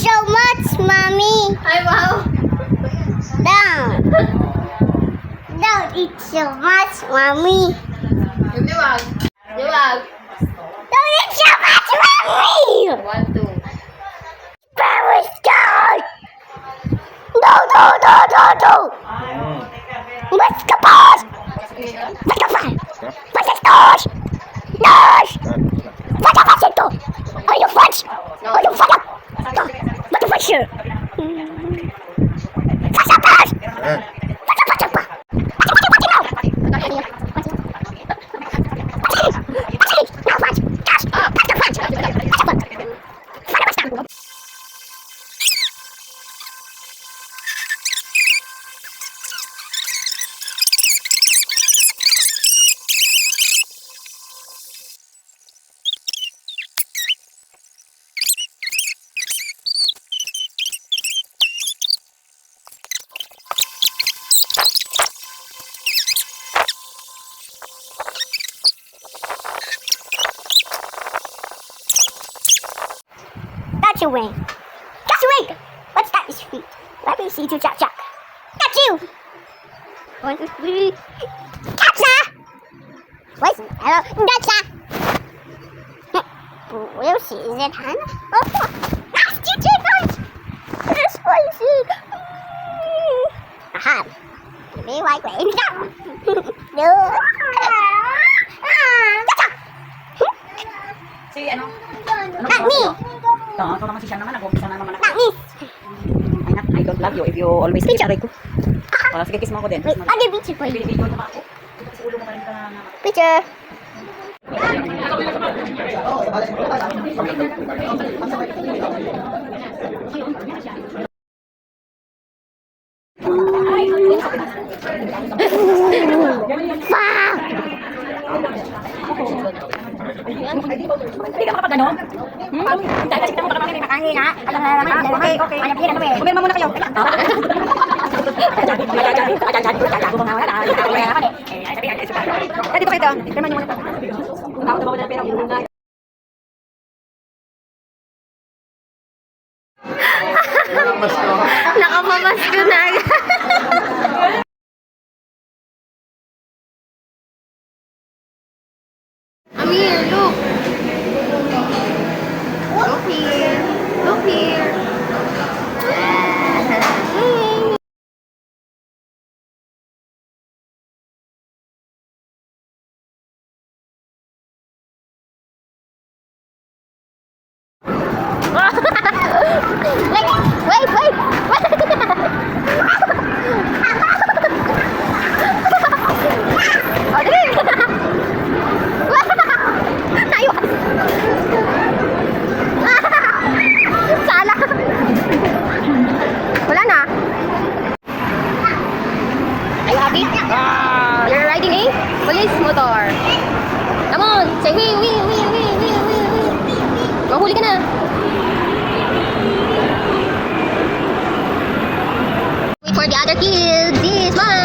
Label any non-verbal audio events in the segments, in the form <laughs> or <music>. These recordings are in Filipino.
so much, mommy. Ay, wow. Don't. Don't eat so much, mommy. Yung liwag. Liwag. Don't eat so much, mommy. One, two. Very scared. No, no, no, no, no. Let's go, boss. Let's go, boss. What's this, Nurse? Nurse. What the fuck's it do? Are you French? Are you fuck up? No. What That's your wing. That's your wing. What's that? His feet. Let me see you, Jack Jack. That's you. One, two, three. Gotcha. Wait. Hello. Gotcha. We'll. Is it Hannah? Oh, Picture. aray ko. Ah, sige, kiss mo ako din. Wait, Kiss mo. I'll give picture for you. Binibidyo niyo pa ako. Kasi ulo mo pa rin ka na. Picture. Fuck! Hindi ka makapag ano? Hmm? Dahil kasi kita mo baka mamaya may makangin ha? Okay, okay. Kumirma muna kayo. Eh, dito kayo. Kumirma niyo muna. Ako na ba na pera muna? Nakapamasko na agad. For the other kids. Yes, smile.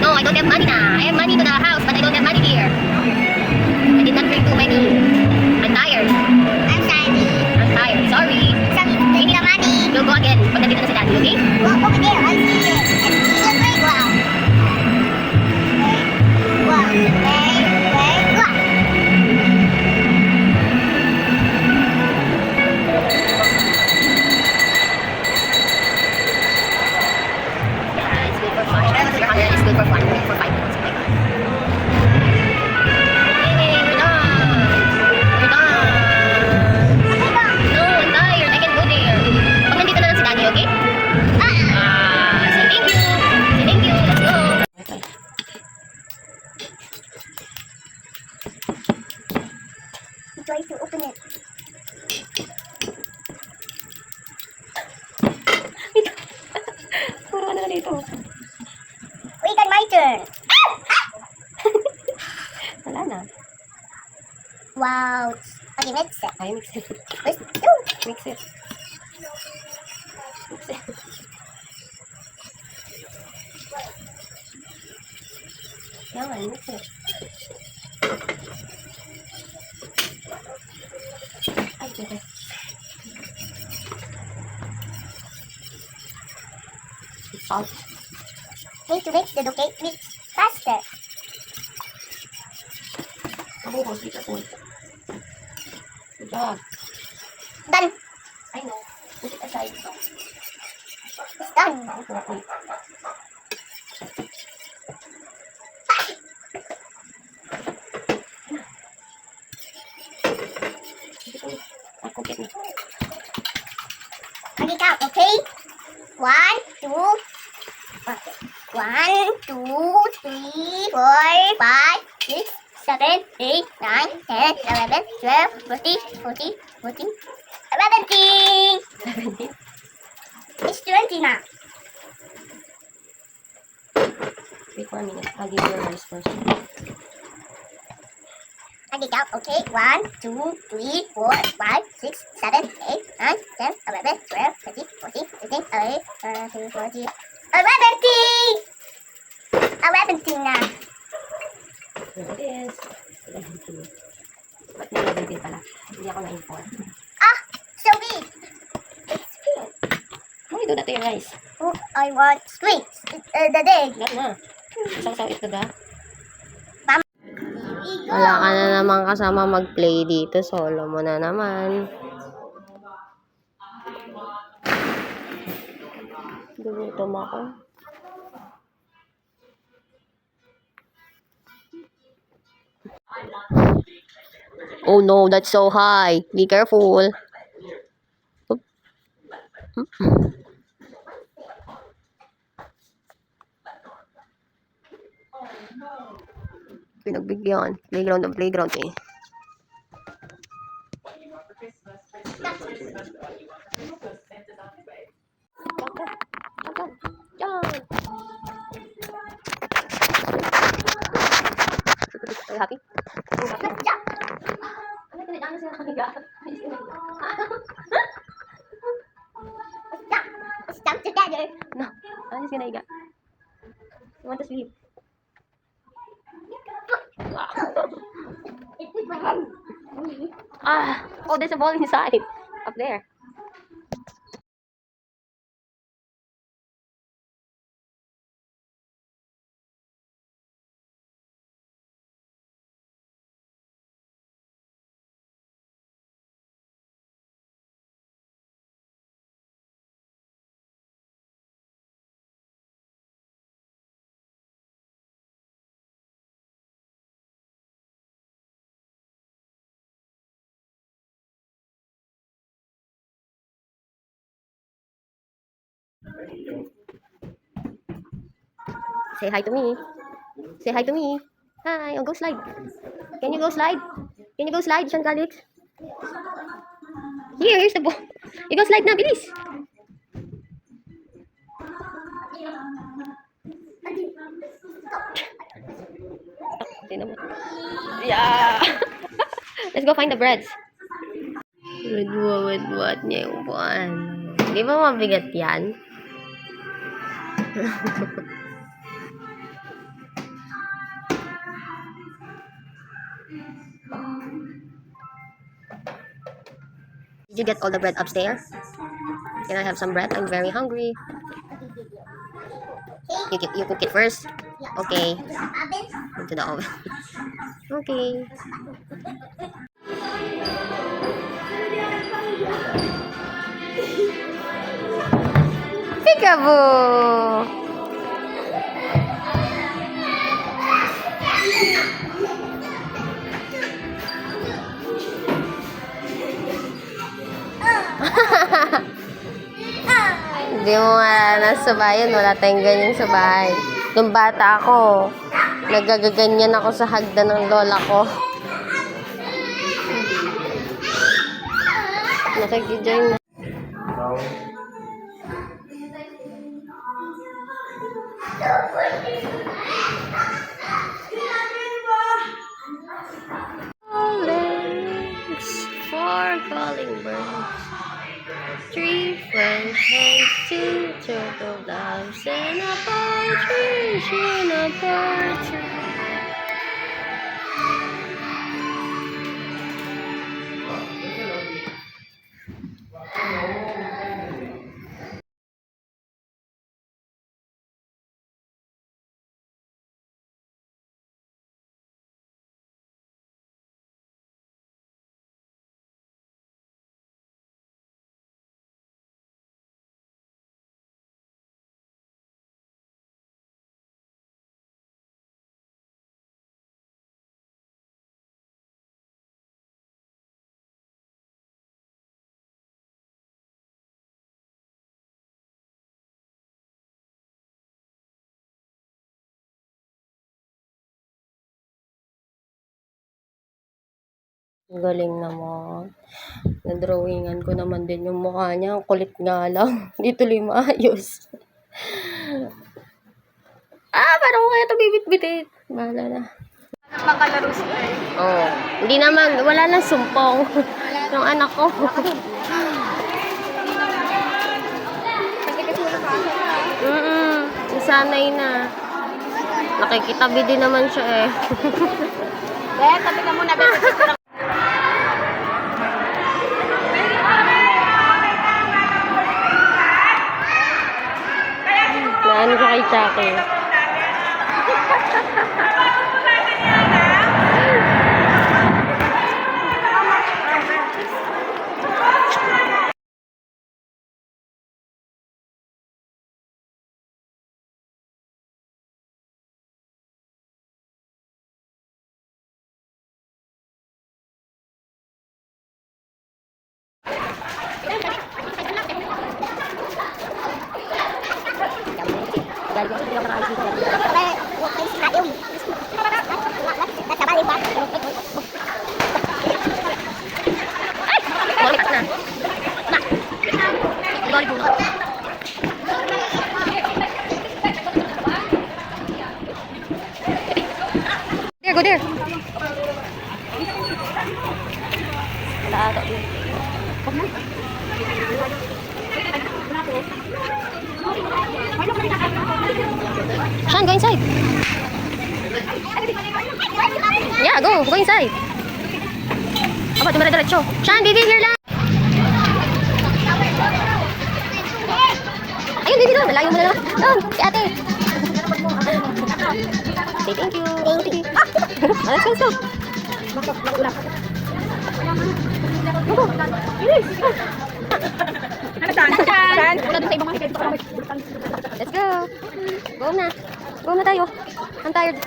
No, I don't have money na. I have money to the house, Is good for fun. My turn. <laughs> Wala na. Wow. Okay, mix it. Ay, mix it. Let's do. Mix it. Mix it. Yan, mix it. Ay, okay. Salt. To mix the okay? Mix faster. Kabuhos, dito po. Good job. Done. I know. Put it aside. It's done. Me. Okay? One. One, two, three, four, five, six, seven, eight, nine, ten, eleven, twelve, thirteen, fourteen, fourteen, seventeen. Seventeen. It's twenty now. Wait for a minute. I'll give you yours first. Okay, count, okay? One, two, three, four, five, six, seven, eight, nine, ten, eleven, twelve, thirteen, fourteen, fifteen, sixteen, seventeen, fourteen, eleven, eleven now. Here it is. Ba't pala? Hindi ako na-inform. Ah, so big. It's big. How you do that to your rice? Oh, I want sweet. Uh, the day. Gat na. Isang saw ito ga. Wala ka na naman kasama mag-play dito. Solo mo na naman. Gugutom ako. Oh no, that's so high. Be careful. Pinagbigyan. Playground ng playground eh. Are happy? Let's jump together. No, I'm just gonna higa. You want to sleep? Ah, oh, there's a ball inside. Up there. Say hi to me. Say hi to me. Hi, oh, go slide. Can you go slide? Can you go slide, Shangalit? Here, here's the ball. Ikaw slide na, bilis. Yeah. <laughs> Let's go find the breads. With what niya yung buwan. Di ba mabigat yan? Did you get all the bread upstairs? Can I have some bread? I'm very hungry. You, you cook it first? Okay. Into the oven. <laughs> okay. Peekaboo! Hindi mo nga nasa bayan, wala tayong ganyan sa bahay. Nung bata ako, nagagaganyan ako sa hagdan ng lola ko. Nakikidyoy na. Four calling birds. Three French hens, two turtle doves, and a partridge in a pear tree. Galing naman. Na-drawingan ko naman din yung mukha niya. Ang kulit nga lang. <laughs> Hindi tuloy maayos. ah, parang ko kaya ito bibit-bitit. Bahala na. Makalaro sila. Oo. Hindi naman, wala na sumpong. <laughs> yung anak ko. Mm-mm. Nasanay na. Nakikitabi din naman siya eh. <laughs> Be, tabi ka muna. Be, Naano siya kay Chucky. Balik na. Na. Balik mo. There, go there. Sean, go inside. Yeah, go. Go inside. Aba, dumira-diretso. Sean, Bibi, here lang. Ayun, Bibi, doon. Malayo mo na lang. Doon, si ate. Say thank you. Thank you. Ah, <laughs> let's go, let's go. Go, go. Bilis. Saan? Let's go. Go na. Go na tayo. I'm tired.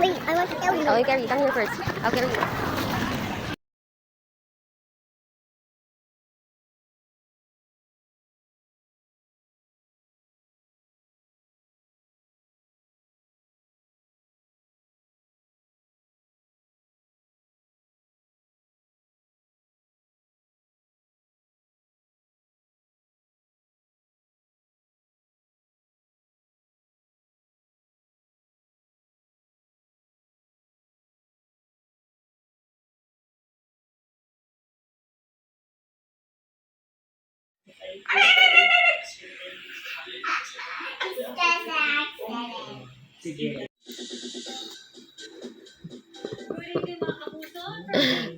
Wait, I want to tell you. Okay, carry. Come here first. I'll carry you.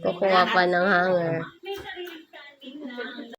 Kukuha pa ng hanger.